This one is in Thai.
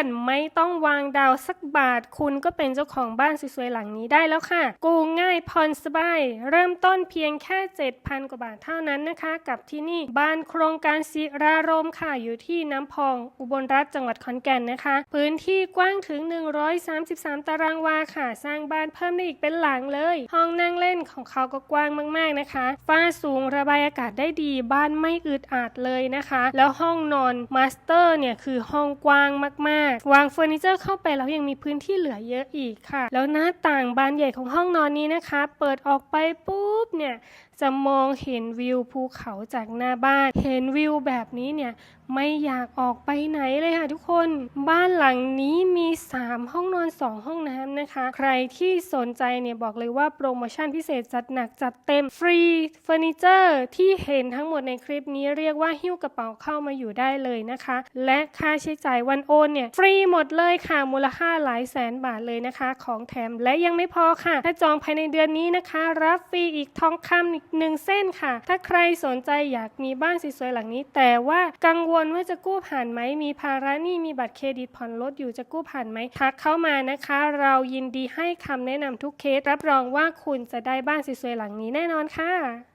อนไม่ต้องวางดาวสักบาท คุณก็เป็นเจ้าของบ้านสวยๆหลังนี้ได้แล้วค่ะ กู้ง่ายผ่อนสบาย เริ่มต้นเพียงแค่ 7,000 กว่าบาทเท่านั้นนะคะ กับที่นี่บ้านโครงการศิรารมค่ะอยู่ที่น้ำพอง อุบลรัฐจังหวัดขอนแก่นนะคะ พื้นที่กว้างถึง 133 ตารางวาค่ะ สร้างบ้านเพิ่มได้อีกเป็นหลังเลย ห้องนั่งเล่นของเขาก็กว้างมากๆนะคะฝ้าสูงระบายอากาศได้ดี บ้านไม่อึดอัดเลยนะคะ แล้วห้องนอนมาสเตอร์เนี่ยคือห้องกว้างมากๆวางเฟอร์นิเจอร์เข้าไปแล้วยังมีพื้นที่เหลือเยอะอีกค่ะ แล้วหน้าต่างบานใหญ่ของห้องนอนนี้นะคะ เปิดออกไปปุ๊บเนี่ย จะมองเห็นวิวภูเขาจากหน้าบ้าน เห็นวิวแบบนี้เนี่ยไม่อยากออกไปไหนเลยค่ะทุกคน บ้านหลังนี้มี 3 ห้องนอน 2 ห้องน้ำนะคะ ใครที่สนใจเนี่ยบอกเลยว่าโปรโมชั่นพิเศษจัดหนักจัดเต็มฟรีเฟอร์นิเจอร์ที่เห็นทั้งหมดในคลิปนี้เรียกว่าหิ้วกระเป๋าเข้ามาอยู่ได้เลยนะคะ และค่าใช้จ่ายวันโอนเนี่ยฟรีหมดเลยค่ะมูลค่าหลายแสนบาทเลยนะคะ ของแถมและยังไม่พอค่ะ ถ้าจองภายในเดือนนี้นะคะ รับฟรีอีกทองคำอีกหนึ่งเส้นค่ะ ถ้าใครสนใจอยากมีบ้านสวยๆหลังนี้ แต่ว่ากังวลว่าจะกู้ผ่านไหม มีภาระหนี้มีบัตรเครดิตผ่อนรถอยู่จะกู้ผ่านไหมทักเข้ามานะคะ เรายินดีให้คำแนะนำทุกเคสรับรองว่าคุณจะได้บ้านสวยๆหลังนี้แน่นอนค่ะ